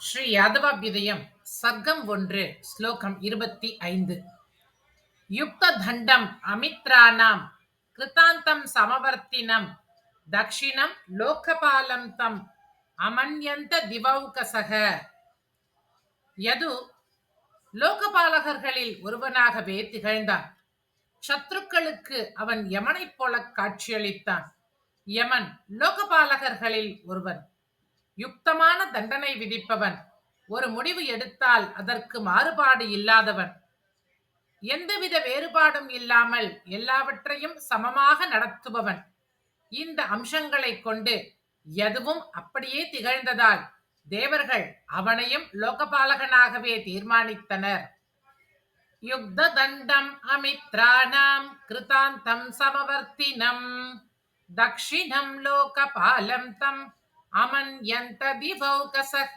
ஸ்ரீ யாதவ விதயம் சர்க்கம் ஒன்று ஸ்லோகம் இருபத்தி ஐந்து. யுக்த தண்டம் அமித்ராணாம் கிருதாந்தம் சமவர்த்தினம் தக்ஷிணம் லோகபாலம் தம் அமன்யந்த திவௌகசக. யது லோகபாலகர்களில் ஒருவனாகவே திகழ்ந்தான். சத்ருக்களுக்கு அவன் யமனைப் போல காட்சியளித்தான். யமன் லோகபாலகர்களில் ஒருவன். யுக்தமான தண்டனை விதிப்பவன். ஒரு முடிவு எடுத்தால் அதற்கு மாறுபாடு இல்லாதவன். எந்தவித வேறுபாடும் இல்லாமல் எல்லாவற்றையும் சமமாக நடத்துபவன். இந்த அம்சங்களைக் கொண்டு எதுவும் அப்படியே திகழ்ந்ததால் தேவர்கள் அவனையும் லோகபாலகனாகவே தீர்மானித்தனர். யுக்த தண்டம் அமித்ராணாம் கிருதாந்தம் சமவர்த்தினம். தக்ஷிணம் லோகபாலம் தம் அமன்யந்த திவௌகசக